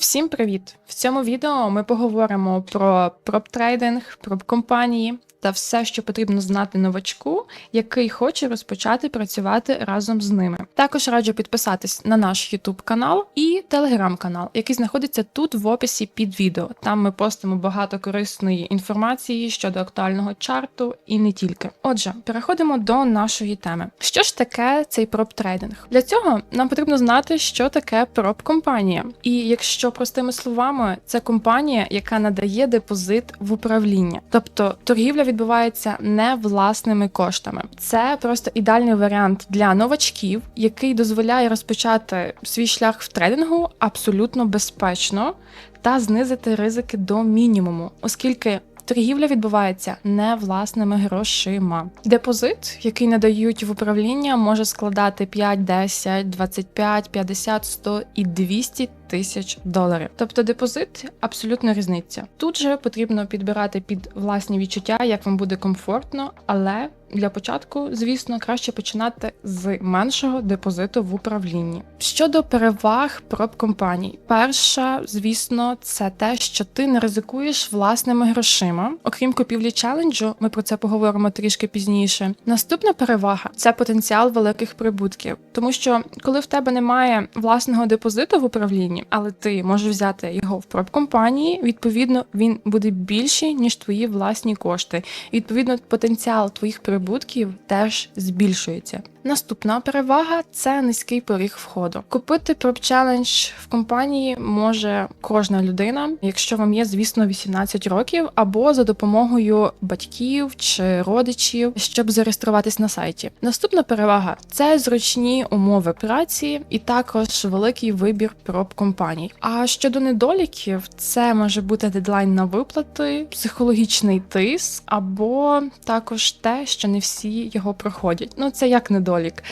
Всім привіт! В цьому відео ми поговоримо про проптрейдинг, про проп-компанії та все, що потрібно знати новачку, який хоче розпочати працювати разом з ними. Також раджу підписатись на наш YouTube канал і Telegram канал, який знаходиться тут в описі під відео. Там ми постимо багато корисної інформації щодо актуального чарту і не тільки. Отже, переходимо до нашої теми. Що ж таке цей проп-трейдинг? Для цього нам потрібно знати, що таке проп-компанія. І якщо простими словами, це компанія, яка надає депозит в управління, тобто торгівля відбувається не власними коштами. Це просто ідеальний варіант для новачків, який дозволяє розпочати свій шлях в трейдингу абсолютно безпечно та знизити ризики до мінімуму, оскільки. Торгівля відбувається не власними грошима. Депозит, який надають в управління, може складати 5, 10, 25, 50, 100 і 200 тисяч доларів. Тобто депозит абсолютно різниця. Тут же потрібно підбирати під власні відчуття, як вам буде комфортно, але для початку, звісно, краще починати з меншого депозиту в управлінні. Щодо переваг проб компаній, перша, звісно, це те, що ти не ризикуєш власними грошима. Окрім купівлі челенджу, ми про це поговоримо трішки пізніше. Наступна перевага це потенціал великих прибутків, тому що коли в тебе немає власного депозиту в управлінні, але ти можеш взяти його в проб компанії, відповідно він буде більший ніж твої власні кошти. Відповідно, потенціал твоїх прибутків теж збільшується. Наступна перевага це низький поріг входу. Купити Prop Challenge в компанії може кожна людина, якщо вам є, звісно, 18 років, або за допомогою батьків чи родичів, щоб зареєструватись на сайті. Наступна перевага це зручні умови праці і також великий вибір проб компаній. А щодо недоліків, це може бути дедлайн на виплати, психологічний тиск, або також те, що не всі його проходять. Ну це як недолік недолік.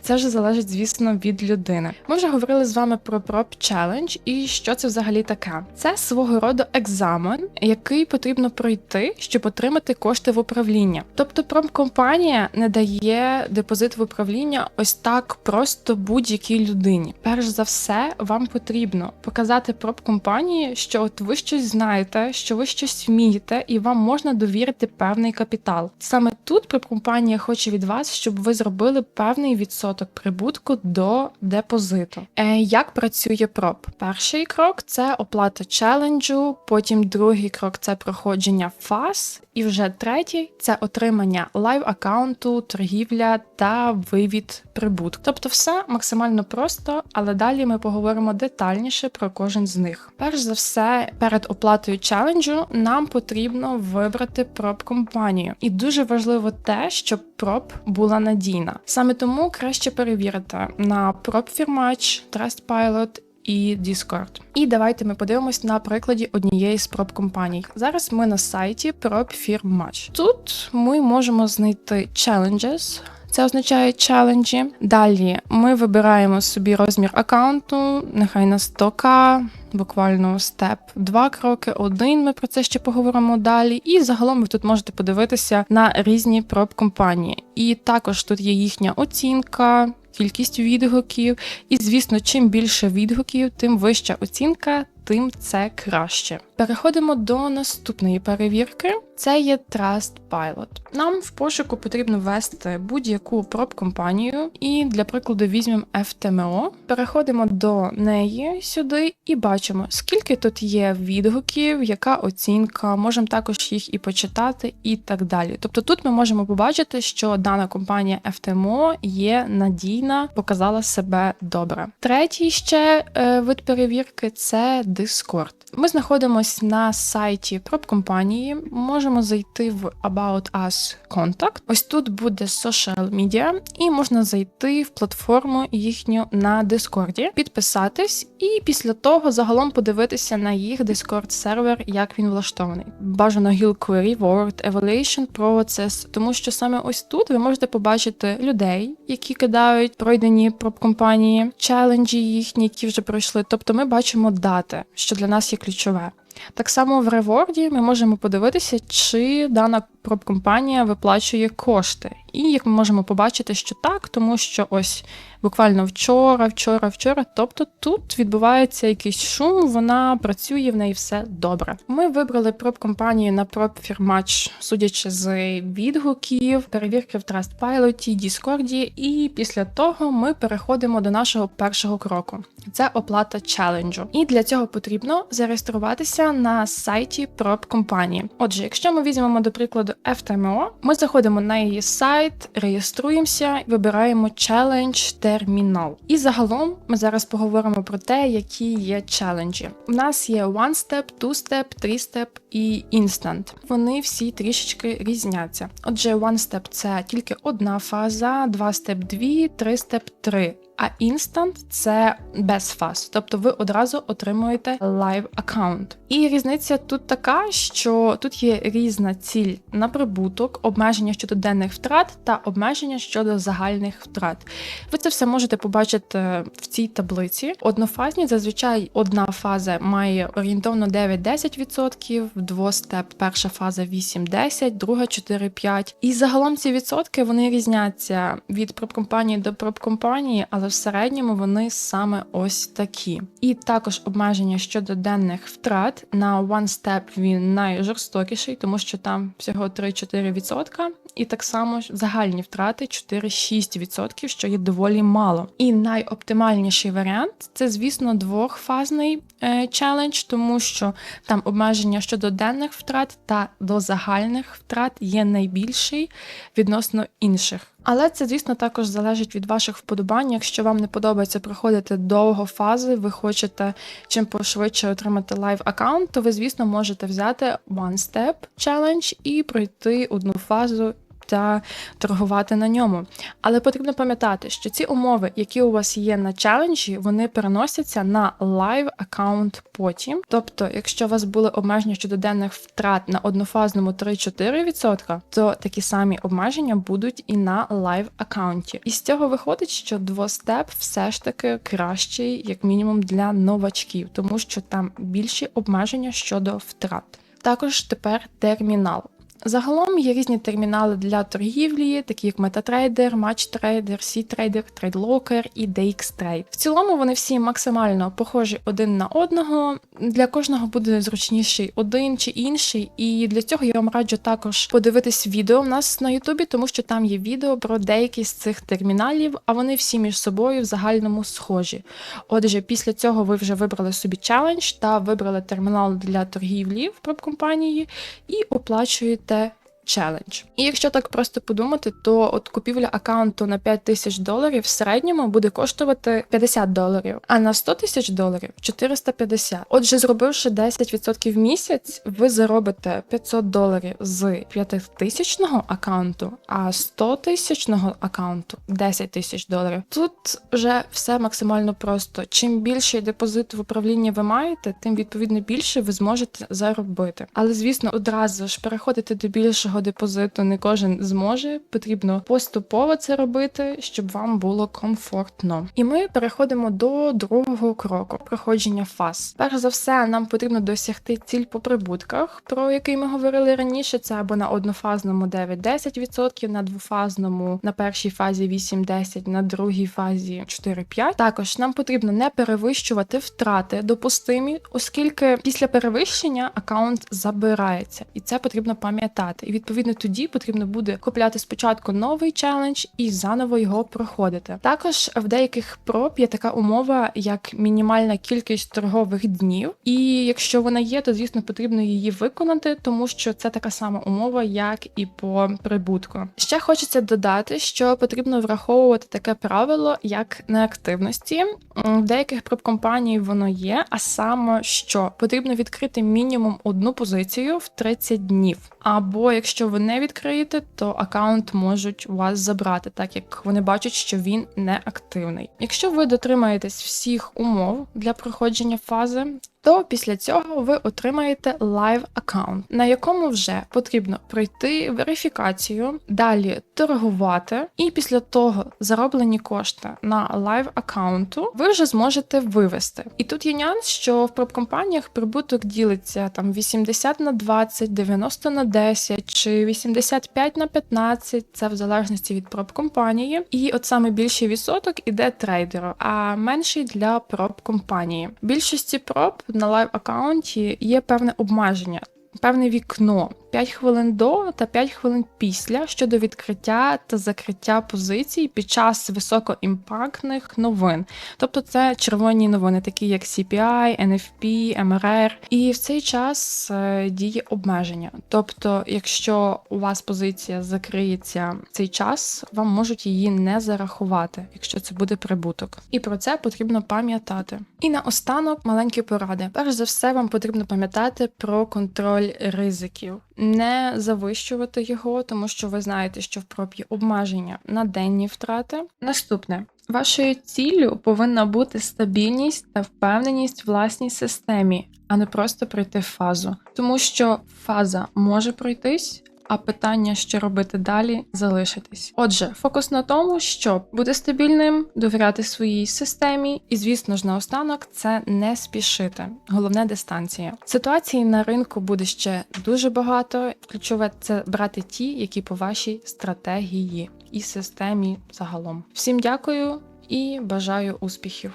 Це вже залежить, звісно, від людини. Ми вже говорили з вами про Prop Challenge і що це взагалі таке. Це свого роду екзамен, який потрібно пройти, щоб отримати кошти в управління. Тобто промкомпанія не дає депозит в управління ось так просто будь-якій людині. Перш за все, вам потрібно показати промкомпанії, що от ви щось знаєте, що ви щось вмієте, і вам можна довірити певний капітал. Саме тут промкомпанія хоче від вас, щоб ви зробили певний відсоток прибутку до депозиту. Е, Як працює проб? Перший крок це оплата челенджу, потім другий крок це проходження фаз, і вже третій це отримання лайв аккаунту, торгівля та вивід прибутку. Тобто, все максимально просто, але далі ми поговоримо детальніше про кожен з них. Перш за все, перед оплатою челенджу нам потрібно вибрати проб компанію, і дуже важливо те, щоб проб була надійна. Саме тому краще перевірити на PropFirmatch, Trustpilot і Discord. І давайте ми подивимось на прикладі однієї з проб компаній. Зараз ми на сайті PropFirmatch. Тут ми можемо знайти challenges, це означає челенджі. Далі ми вибираємо собі розмір аккаунту, нехай на 100к, буквально степ два кроки, один. Ми про це ще поговоримо далі. І загалом ви тут можете подивитися на різні проб компанії. І також тут є їхня оцінка. Кількість відгуків, і звісно, чим більше відгуків, тим вища оцінка, тим це краще. Переходимо до наступної перевірки. Це є Trustpilot. Нам в пошуку потрібно ввести будь-яку проб-компанію, і для прикладу візьмемо FTMO. Переходимо до неї сюди і бачимо, скільки тут є відгуків, яка оцінка, можемо також їх і почитати, і так далі. Тобто тут ми можемо побачити, що дана компанія FTMO є надійна, показала себе добре. Третій ще е, вид перевірки це Discord. Ми знаходимося на сайті проб-компанії, можемо зайти в About Us Contact. Ось тут буде Social Media, і можна зайти в платформу їхню на Discord, підписатись, і після того загалом подивитися на їх Discord сервер, як він влаштований. Бажано Hill Query, Word, Evaluation Process, тому що саме ось тут ви можете побачити людей, які кидають пройдені проб-компанії, челенджі їхні, які вже пройшли. Тобто ми бачимо дати, що для нас є ключове. Так само в реворді ми можемо подивитися, чи дана пробкомпанія виплачує кошти. І як ми можемо побачити, що так, тому що ось буквально вчора, вчора, вчора. Тобто тут відбувається якийсь шум, вона працює в неї все добре. Ми вибрали проб компанію на проб фірмач, судячи з відгуків, перевірки в Trustpilot, Discord, і після того ми переходимо до нашого першого кроку. Це оплата челенджу. І для цього потрібно зареєструватися на сайті проб компанії. Отже, якщо ми візьмемо до прикладу FTMO, ми заходимо на її сайт, реєструємося, вибираємо челендж термінал. І загалом ми зараз поговоримо про те, які є челенджі. У нас є One Step, Two Step, Three Step і Instant. Вони всі трішечки різняться. Отже, One Step – це тільки одна фаза, Два Step – дві, Три Step – три. А Instant – це без фаз, тобто ви одразу отримуєте лайв аккаунт. І різниця тут така, що тут є різна ціль на прибуток, обмеження щодо денних втрат та обмеження щодо загальних втрат. Ви це все можете побачити в цій таблиці. Однофазні зазвичай одна фаза має орієнтовно 9-10%, двостеп перша фаза 8-10, друга 4-5. І загалом ці відсотки вони різняться від пробкомпанії до пробкомпанії, але в середньому вони саме ось такі. І також обмеження щодо денних втрат на One Step він найжорстокіший, тому що там всього 3-4%, і так само загальні втрати 4-6%, що є доволі мало. І найоптимальніший варіант це, звісно, двохфазний е, челендж, тому що там обмеження щодо денних втрат та до загальних втрат є найбільший відносно інших. Але це, звісно, також залежить від ваших вподобань. Якщо вам не подобається проходити довго фази, ви хочете чим пошвидше отримати лайв аккаунт, то ви, звісно, можете взяти One Step Challenge і пройти одну фазу та торгувати на ньому. Але потрібно пам'ятати, що ці умови, які у вас є на челенджі, вони переносяться на лайв аккаунт потім. Тобто, якщо у вас були обмеження щодо денних втрат на однофазному 3-4%, то такі самі обмеження будуть і на лайв аккаунті. І з цього виходить, що двостеп все ж таки кращий, як мінімум, для новачків, тому що там більші обмеження щодо втрат. Також тепер термінал. Загалом є різні термінали для торгівлі, такі як MetaTrader, MatchTrader, CTrader, TradeLocker і DXTrade. В цілому вони всі максимально похожі один на одного. Для кожного буде зручніший один чи інший, і для цього я вам раджу також подивитись відео в нас на Ютубі, тому що там є відео про деякі з цих терміналів, а вони всі між собою в загальному схожі. Отже, після цього ви вже вибрали собі челендж та вибрали термінал для торгівлі в компанії і оплачуєте те челендж. І якщо так просто подумати, то от купівля аккаунту на 5 тисяч доларів в середньому буде коштувати 50 доларів, а на 100 тисяч доларів 450. Отже, зробивши 10% в місяць, ви заробите 500 доларів з 5-тисячного аккаунту, а 100 тисячного аккаунту 10 тисяч доларів. Тут вже все максимально просто. Чим більший депозит в управлінні ви маєте, тим відповідно більше ви зможете заробити. Але звісно, одразу ж переходити до більшого великого депозиту не кожен зможе. Потрібно поступово це робити, щоб вам було комфортно. І ми переходимо до другого кроку проходження фаз. Перш за все, нам потрібно досягти ціль по прибутках, про який ми говорили раніше. Це або на однофазному 9-10%, на двофазному на першій фазі 8-10%, на другій фазі 4-5%. Також нам потрібно не перевищувати втрати допустимі, оскільки після перевищення аккаунт забирається, і це потрібно пам'ятати. І відповідно тоді потрібно буде купляти спочатку новий челендж і заново його проходити. Також в деяких проб є така умова, як мінімальна кількість торгових днів, і якщо вона є, то звісно потрібно її виконати, тому що це така сама умова, як і по прибутку. Ще хочеться додати, що потрібно враховувати таке правило, як неактивності. В деяких проб компаній воно є, а саме що потрібно відкрити мінімум одну позицію в 30 днів. Або якщо ви не відкриєте, то аккаунт можуть вас забрати, так як вони бачать, що він не активний. Якщо ви дотримаєтесь всіх умов для проходження фази, то після цього ви отримаєте live аккаунт, на якому вже потрібно пройти верифікацію, далі торгувати, і після того зароблені кошти на лайв аккаунту ви вже зможете вивести. І тут є нюанс, що в проб-компаніях прибуток ділиться там 80 на 20, 90 на 10 чи 85 на 15, це в залежності від проб-компанії. І от саме більший відсоток іде трейдеру, а менший для проб-компанії. Більшості проб на лайв аккаунті є певне обмеження. Певне вікно 5 хвилин до та 5 хвилин після щодо відкриття та закриття позицій під час високоімпактних новин. Тобто це червоні новини, такі як CPI, NFP, MRR. І в цей час е, діє обмеження. Тобто, якщо у вас позиція закриється в цей час, вам можуть її не зарахувати, якщо це буде прибуток. І про це потрібно пам'ятати. І наостанок маленькі поради. Перш за все, вам потрібно пам'ятати про контроль ризиків, не завищувати його, тому що ви знаєте, що в пробі обмеження на денні втрати. Наступне. Вашою ціллю повинна бути стабільність та впевненість в власній системі, а не просто пройти фазу. Тому що фаза може пройтись, а питання, що робити далі, залишитись. Отже, фокус на тому, щоб бути стабільним, довіряти своїй системі, і, звісно ж, наостанок це не спішити. Головне дистанція. Ситуацій на ринку буде ще дуже багато. Ключове це брати ті, які по вашій стратегії і системі загалом. Всім дякую і бажаю успіхів!